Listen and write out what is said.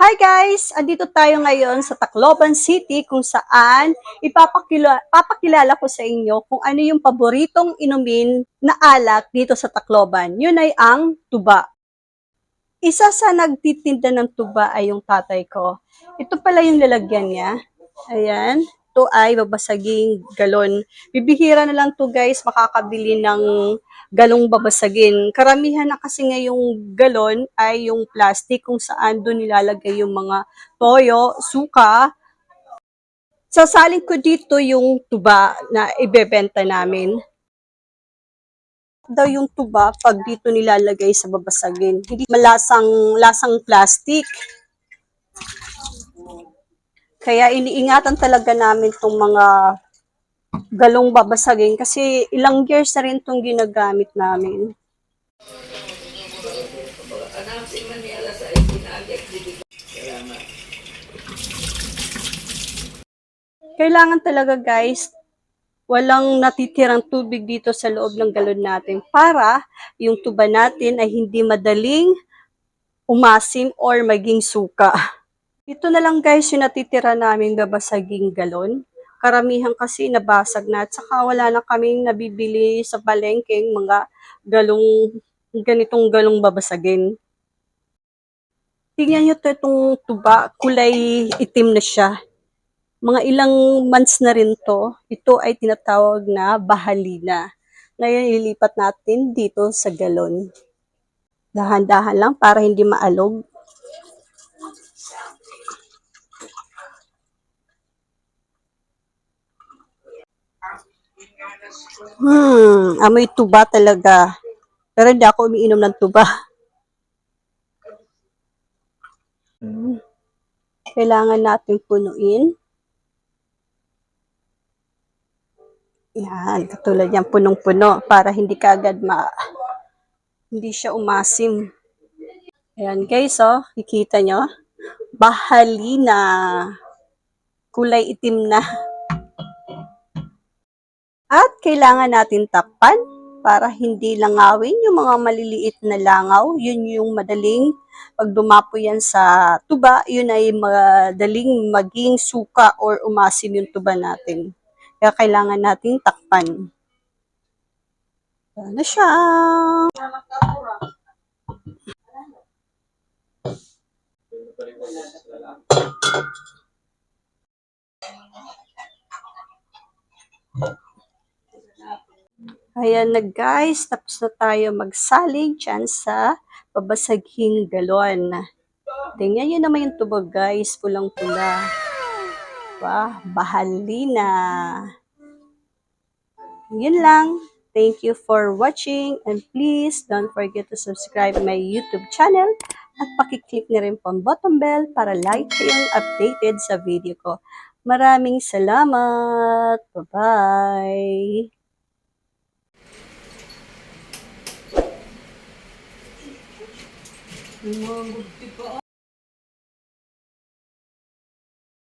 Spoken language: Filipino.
Hi guys! Andito tayo ngayon sa Tacloban City kung saan ipapakila, papakilala ko sa inyo kung ano yung paboritong inumin na alak dito sa Tacloban. Yun ay ang tuba. Isa sa nagtitinda ng tuba ay yung tatay ko. Ito pala yung lalagyan niya. Ayan. Ito ay babasaging galon. Bibihira na lang to guys makakabili ng galong babasagin. Karamihan na kasi ngayong galon ay yung plastic kung saan doon nilalagay yung mga toyo, suka. Sasaling ko dito yung tuba na ibebenta namin. Daw yung tuba pag dito nilalagay sa babasagin. Hindi malasang lasang plastic. Kaya iniingatan talaga namin tong mga galong babasagin kasi ilang years na rin itong ginagamit namin. Kailangan talaga guys, walang natitirang tubig dito sa loob ng galon natin para yung tuba natin ay hindi madaling umasim or maging suka. Ito na lang guys yung natitira namin babasaging galon. Karamihan kasi nabasag na at saka wala na kaming nabibili sa palengkeng mga galong, ganitong galong babasagin. Tingnan nyo to itong tuba, kulay itim na siya. Mga ilang months na rin to. Ito ay tinatawag na bahalina. Ngayon ilipat natin dito sa galon. Dahan-dahan lang para hindi maalog. Hmm, amoy tuba talaga. Pero hindi ako umiinom ng tuba. Hmm. Kailangan natin punuin. Yan, katulad yan, punong-puno para hindi kagad ma hindi siya umasim. Ayan guys, oh, kikita nyo. Bahalina. Kulay itim na. At kailangan natin takpan para hindi langawin yung mga maliliit na langaw. Yun yung madaling pag dumapo yan sa tuba, yun ay madaling maging suka or umasim yung tuba natin. Kaya kailangan nating takpan. Yan na siya. Ayan na guys, tapos na tayo magsalig dyan sa babasaging galon. Tingnan nyo naman yung tubog guys, pulang-pula. Wow, bahalina. Yun lang. Thank you for watching and please don't forget to subscribe my YouTube channel at pakiclick na rin po ang button bell para like kayong updated sa video ko. Maraming salamat. Bye-bye. Mga gugti pa